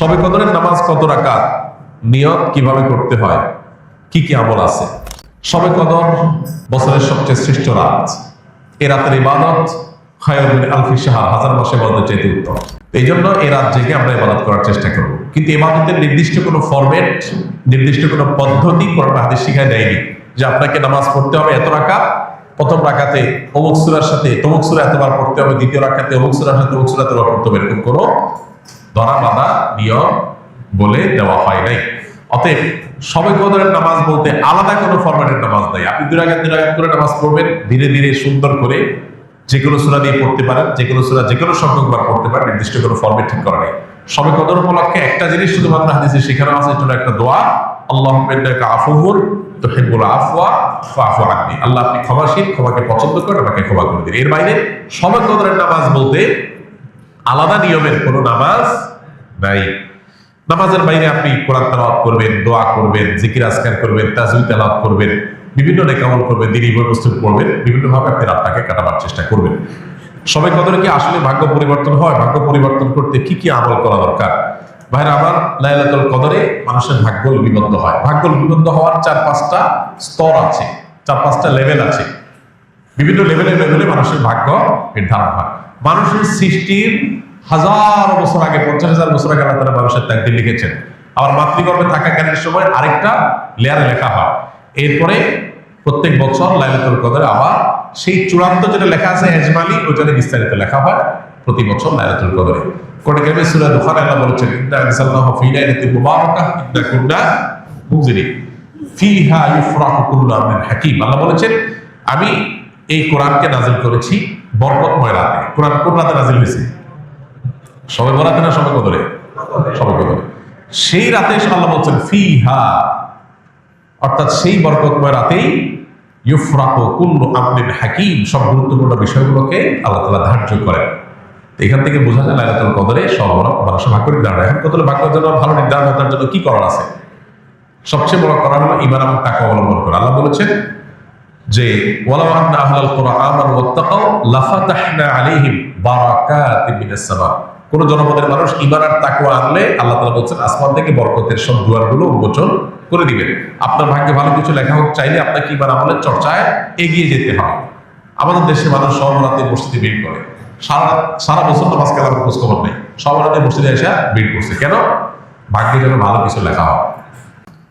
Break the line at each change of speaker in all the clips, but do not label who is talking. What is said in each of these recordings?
সবে কদরের নামাজ কত রাকাত? নিয়ত কীভাবে করতে হয়? কি কি আমল আছে? সবে কদর বছরের সবচেয়ে শ্রেষ্ঠ রাত। এ রাতের ইবাদত খায়রুল আলফি সাহা হাজার মাসে ইবাদত চাইতে উত্তম। এই জন্য এই রাত জেগে আমরা ইবাদত করার চেষ্টা করব। কিন্তু ইবাদতের নির্দিষ্ট কোনো ফরম্যাট, নির্দিষ্ট কোনো পদ্ধতি কোরআন হাদিস শিখায় দেয়নি যে আপনাকে নামাজ পড়তে হবে এত রাকাত, প্রথম রাকাতে অমুক সুরার সাথে তমুক সুরা এতবার পড়তে হবে, দ্বিতীয় রাকাতে অমুক সুরার সাথে অমুক সুরা এতবার পড়তে হবে, এরকম কোনো ধরা বাঁধা নিয়ম বলে দেওয়া হয় নাই। অতএব সবে কদরের নামাজ বলতে আলাদা কোনো ফরম্যাটের নামাজ নাই। আপনি দুই রাগাত করে নামাজ পড়বেন, ধীরে ধীরে সুন্দর করে যে কোনো সুরা দিয়ে পড়তে পারেন, যে কোনো সুরা, যে কোনো সংখ্যকবার পড়তে পারেন, নির্দিষ্ট কোনো ফরম্যাট ঠিক করা নেই। সবে কদর উপলক্ষে একটা জিনিস শুধুমাত্র হাদিসে শেখানো আছে এটা একটা দোয়া আল্লাহ আফুর তো হেবুল আফওয়া আননি। আল্লাহ আপনি ক্ষমাশীল, ক্ষমাকে পছন্দ করেন, আমাকে ক্ষমা করে দিন। এর বাইরে সবে কদরের নামাজ বলতে আলাদা নিয়মের কোনো নামাজ নাই। নামাজের বাইরে আপনি কোরআন তেলাওয়াত করবেন, দোয়া করবেন, জিকির আজকার করবেন তাজুল তেলাওয়াত করবেন, বিভিন্ন নেকামল করবেন দিনী বস্তু পড়বেন, বিভিন্নভাবে আপনি রাতটাকে কাটাবার চেষ্টা করবেন। সবাই কদরে কি আসলে ভাগ্য পরিবর্তন হয়? ভাগ্য পরিবর্তন করতে কি কি আমল করা দরকার? ভাইরা, আমার লাইলাতুল কদরে মানুষের ভাগ্য লিপিবদ্ধ হয়। ভাগ্য লিপিবদ্ধ হওয়ার চার পাঁচটা স্তর আছে, চার পাঁচটা লেভেল আছে। বিভিন্ন লেভেলে লেভেলে মানুষের ভাগ্য নির্ধারণ হয়। মানুষের সৃষ্টির হাজার বছর আগে, পঞ্চাশ হাজার বছর আগে আল্লাহ তাআলা মানুষের তাকদির লিখেছেন। আবার মাতৃগর্ভে থাকাকালীন সময় আরেকটা লেয়ারে লেখা হয়। এরপরে প্রত্যেক বছর লাইলাতুল কদরে আবার সেই চূড়ান্ত যেটা লেখা আছে, এজমালি ওইখানে বিস্তারিত লেখা হয় প্রতি বছর লাইলাতুল কদরে। কোরআন কারিমে সূরা দুখানে আল্লাহ বলেছেন ফী লাইলাতিন মুবারাকাহ, ইন্না কুন্না মুনজিরিন। ফিহা কুল্লু আল্লাহ বলেছেন, আমি এই কোরআনকে নাজিল করেছি বরকতময় রাতে। কোরআন কোন রাতে নাজিল হয়েছে? সবে বরাতে না সবে কদরে? সবে কদরে। সেই রাতে আল্লাহ বলছেন, ফিহা। অর্থাৎ সেই বরকতময় রাতেই ইউফরাকু কুল্লু আমরিন হাকীম, সব গুরুত্বপূর্ণ বিষয়গুলোকে আল্লাহ তাআলা ধার্য করেন। এখান থেকে বোঝা যায় লাইলাতুল কদরে সব বড় মানুষের ভাগ্য নির্ধারণ এখন কত ভাগ্যের জন্য ভালো নির্ধারণ তার জন্য কি করার আছে? সবচেয়ে বড় করার হলো ইমান এবং টাকা অবলম্বন করা। আল্লাহ বলেছেন যে, ওয়ালাউ আন্না আহলাল কুরআন আমানু ওয়াত্তাকাউ কোন জনপদের মানুষ ঈমান আর তাকওয়া আনলে আল্লাহ তাআলা বলছেন, আসমান থেকে বরকতের সব দুয়ারগুলো উন্মোচন করে দিবেন। আপনার ভাগ্যে ভালো কিছু লেখা হোক, চাইলে আপনাকে ঈমান আমলের চর্চায় এগিয়ে যেতে হবে। আমাদের দেশে মানুষ সব রাতে মসজিদে ভিড় করে। সারা সারা বছর নামাজ কালামের খোঁজ খবর নেই। সব রাতে মসজিদে এসে ভিড় করছে। কেন? ভাগ্যে যেন ভালো কিছু লেখা হয়।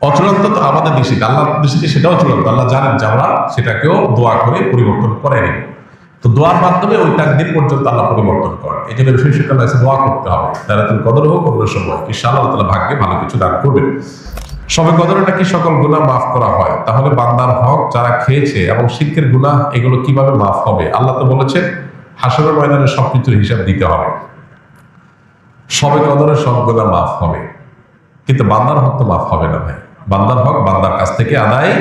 অচূড়ান্ত তো আমাদের দৃষ্টিতে আল্লাহ দৃষ্টিতে সেটাও চূড়ান্ত আল্লাহ জানেন যে আমরা সেটাকেও দোয়া করে পরিবর্তন করেনি। তো দোয়ার মাধ্যমে ওই তাকদিন পর্যন্ত আল্লাহ পরিবর্তন করেন। এই জন্য বিশেষ করে আছে দোয়া করতে হবে। তারা তুমি কদর হোক অন্য সময় ঈশা আল্লাহ তালা ভাগ্যে ভালো কিছু দান করবেন। সবে কদরে নাকি সকল গুনাহ মাফ করা হয়? তাহলে বান্দার হক যারা খেয়েছে এবং শিল্পের গুনাহ, এগুলো কীভাবে মাফ হবে? আল্লাহ তো বলেছেন হাসরের ময়দানে সবকিছুর হিসাব দিতে হবে। সবে কদরে সব গুনাহ মাফ হবে। কিন্তু বান্দার হক তো মাফ হবে না ভাই। বান্দার হক, বান্দার কাছ থেকে আদায়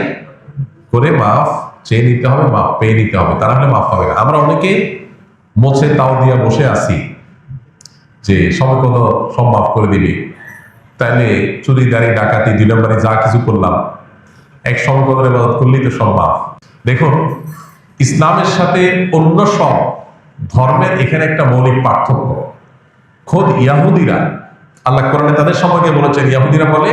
করে মাফ চেয়ে নিতে হবে, মাফ পেয়ে নিতে হবে। তা নাহলে মাফ না। আমরা অনেকে মোছে তাও দিয়ে বসে আছি যে সবাই কোনো সব মাফ করে দিবি। তাইলে চুরি দাঁড়ি ডাকাতি দুই নম্বরে যা কিছু করলাম, এক সমকদরে মদত করলেই তো সব মাফ। দেখুন, ইসলামের সাথে অন্য সব ধর্মের এখানে একটা মৌলিক পার্থক্য। খোদ ইয়াহুদিরা, আল্লাহ কোরআনে তাদের সম্পর্কে বলেছেন, ইয়াহুদিরা বলে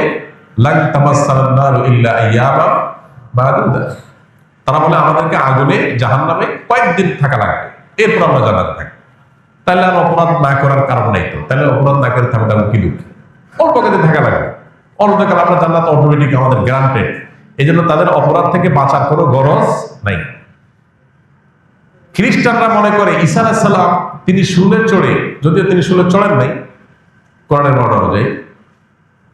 তারা বলে, আমাদেরকে আগুনে, জাহান্নামে কয়েকদিন থাকা লাগবে। এরপর আমরা জানাতে থাকি তাহলে আর অপরাধ না করার কারণ নাই তো। তাহলে অপরাধ না করে থাকলে কি দুঃখ। অল্প কাজে থাকা লাগবে। অল্প কাল আমরা জান্নাত অটোমেটিক আমাদের গ্রান্টেড এই জন্য তাদের অপরাধ থেকে বাঁচার কোনো গরজ নাই। খ্রিস্টানরা মনে করে, ঈসা আলাইসাল্লাম তিনি শুলে চড়ে, যদিও তিনি শুলে চড়েন নাই, কোরআনের বর্ণনা অনুযায়ী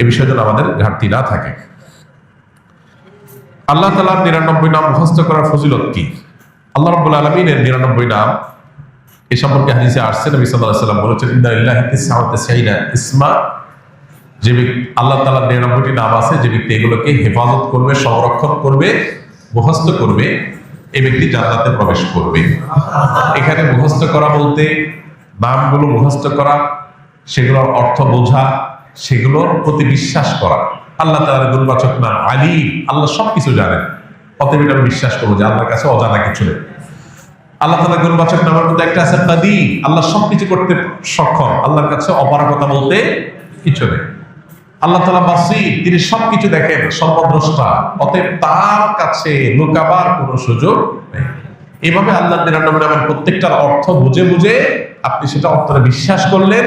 এ বিষয়ে যেন আমাদের ঘাটতি না থাকে। আল্লাহ তালার নিরানব্বই নাম মুখস্থ করার ফজিলত কি? আল্লাহ রব্বুল আলমিনের নিরানব্বই নাম এ সম্পর্কে হাদিসে আসছে, নবী আলাইহি সাল্লাম বলেছেন ইসমা। যে আল্লাহ তাআলার নিরানব্বইটি নাম আছে, যে ব্যক্তি এগুলোকে হেফাজত করবে, সংরক্ষণ করবে, মুখস্থ করবে এই ব্যক্তি জান্নাতে প্রবেশ করবে। এখানে মুখস্থ করা বলতে নামগুলো মুখস্থ করা, সেগুলোর অর্থ বোঝা সেগুলোর প্রতি বিশ্বাস করা। আল্লাহ তাআলার গুণবাচক নাম আলী আল্লাহ সবকিছু জানেন। অতএব এটা আমি বিশ্বাস করব যে আল্লাহর কাছে অজানা কিছু নেই। আল্লাহ তালা গুণবাচক নামের মধ্যে একটা আছে কাদি আল্লাহ সবকিছু করতে সক্ষম। আল্লাহর কাছে অপারগতা বলতে কিছু নেই। আল্লাহ তালা বাসি তিনি সবকিছু দেখেন, সর্বদ্রষ্টা। অতএব তার কাছে লুকাবার কোনো সুযোগ নেই। এইভাবে আল্লাহ নিরানব্বই নামের প্রত্যেকটার অর্থ বুঝে বুঝে আপনি সেটা অর্থটা বিশ্বাস করলেন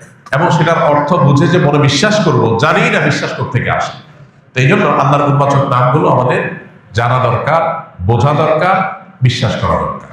এবং সেটার অর্থ বুঝে যে মনে বিশ্বাস করব, জানি না বিশ্বাস করতে থেকে আসে। তো এই জন্য আল্লাহর উন্মাচক নামগুলো আমাদের জানা দরকার, বোঝা দরকার, বিশ্বাস করা দরকার।